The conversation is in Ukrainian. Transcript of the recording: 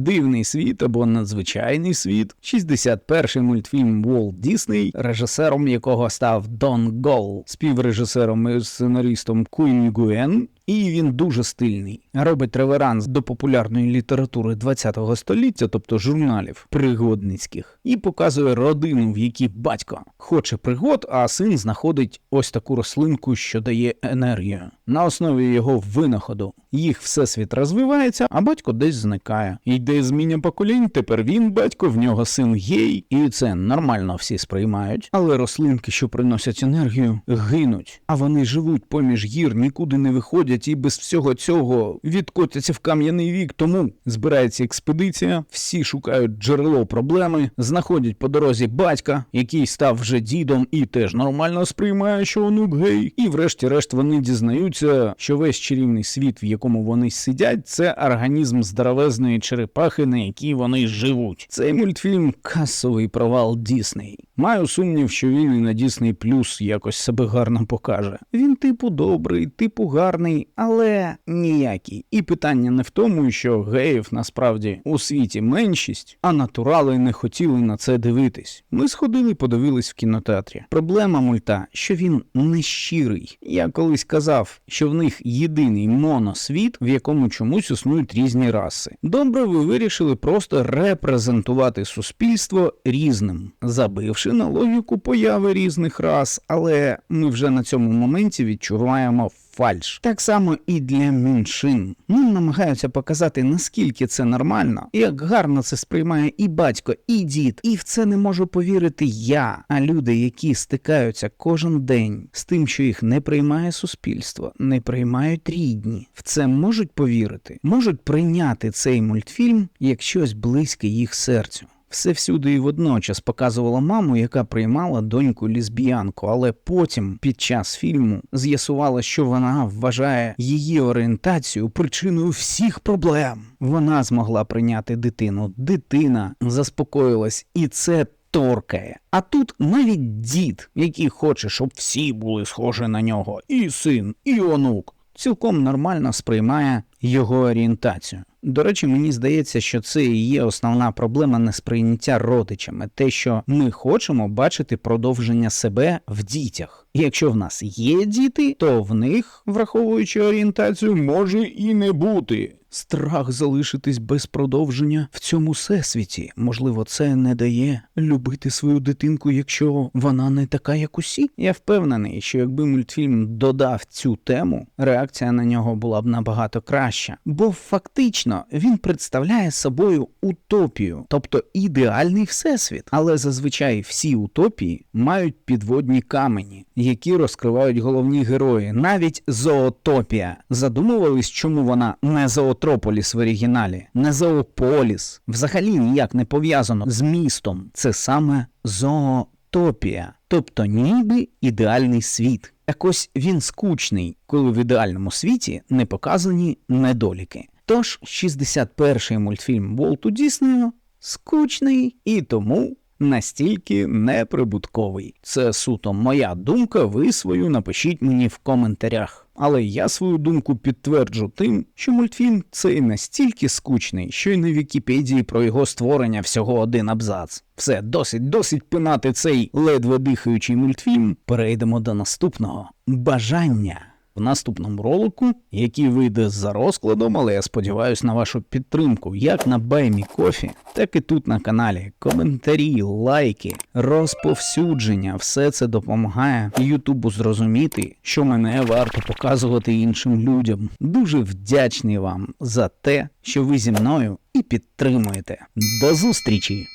Дивний світ або надзвичайний світ, 61-й мультфільм Walt Disney, режисером якого став Дон Гол, співрежисером і сценаристом Куін Гуен. І він дуже стильний. Робить реверанс до популярної літератури 20-го століття, тобто журналів пригодницьких, і показує родину, в якій батько хоче пригод, а син знаходить ось таку рослинку, що дає енергію. На основі його винаходу їх всесвіт розвивається, а батько десь зникає. Йде зміня поколінь. Тепер він батько, в нього син гей, і це нормально всі сприймають. Але рослинки, що приносять енергію, гинуть. А вони живуть поміж гір, нікуди не виходять і без всього цього відкотяться в кам'яний вік. Тому збирається експедиція, всі шукають джерело проблеми, знаходять по дорозі батька, який став вже дідом і теж нормально сприймає, що онук гей. І врешті-решт вони дізнаються, що весь чарівний світ, в якому вони сидять, це організм здоровезної черепахи, на якій вони живуть. Цей мультфільм касовий провал Дісней. Маю сумнів, що він і на Плюс якось себе гарно покаже. Він типу добрий, типу гарний, але ніякий. І питання не в тому, що геїв насправді у світі меншість, а натурали не хотіли на це дивитись. Ми сходили, подивились в кінотеатрі. Проблема мульта, що він нещирий. Я колись казав, що в них єдиний моносвіт, в якому чомусь існують різні раси. Добре, ви вирішили просто репрезентувати суспільство різним, забивши на логіку появи різних рас, але ми вже на цьому моменті відчуваємо фальш. Так само і для меншин. Нам намагаються показати, наскільки це нормально, як гарно це сприймає і батько, і дід. І в це не можу повірити я. А люди, які стикаються кожен день з тим, що їх не приймає суспільство, не приймають рідні, в це можуть повірити, можуть прийняти цей мультфільм як щось близьке їх серцю. Все всюди і водночас показувала маму, яка приймала доньку лесбіянку, але потім, під час фільму, з'ясувала, що вона вважає її орієнтацію причиною всіх проблем. Вона змогла прийняти дитину, дитина заспокоїлась, і це. Торкає. А тут навіть дід, який хоче, щоб всі були схожі на нього, і син, і онук, цілком нормально сприймає його орієнтацію. До речі, мені здається, що це і є основна проблема несприйняття родичами, те, що ми хочемо бачити продовження себе в дітях. Якщо в нас є діти, то в них, враховуючи орієнтацію, може і не бути. Страх залишитись без продовження в цьому всесвіті. Можливо, це не дає любити свою дитинку, якщо вона не така, як усі. Я впевнений, що якби мультфільм додав цю тему, реакція на нього була б набагато краща, бо фактично він представляє собою утопію, тобто ідеальний всесвіт. Але зазвичай всі утопії мають підводні камені, які розкривають головні герої, навіть зоотопія. Задумувались, чому вона не зоотрополіс в оригіналі, не зоополіс, взагалі ніяк не пов'язано з містом. Це саме зоотопія, тобто ніби ідеальний світ. Так ось він скучний, коли в ідеальному світі не показані недоліки. Тож 61-й мультфільм Волту Діснею скучний і тому настільки неприбутковий. Це суто моя думка. Ви свою напишіть мені в коментарях. Але я свою думку підтверджу тим, що мультфільм цей настільки скучний, що й на Вікіпедії про його створення всього один абзац. Все, досить, досить пинати цей ледве дихаючий мультфільм. Перейдемо до наступного бажання. В наступному ролику, який вийде за розкладом, але я сподіваюся на вашу підтримку, як на Баймі Кофі, так і тут на каналі. Коментарі, лайки, розповсюдження все це допомагає Ютубу зрозуміти, що мене варто показувати іншим людям. Дуже вдячний вам за те, що ви зі мною і підтримуєте. До зустрічі!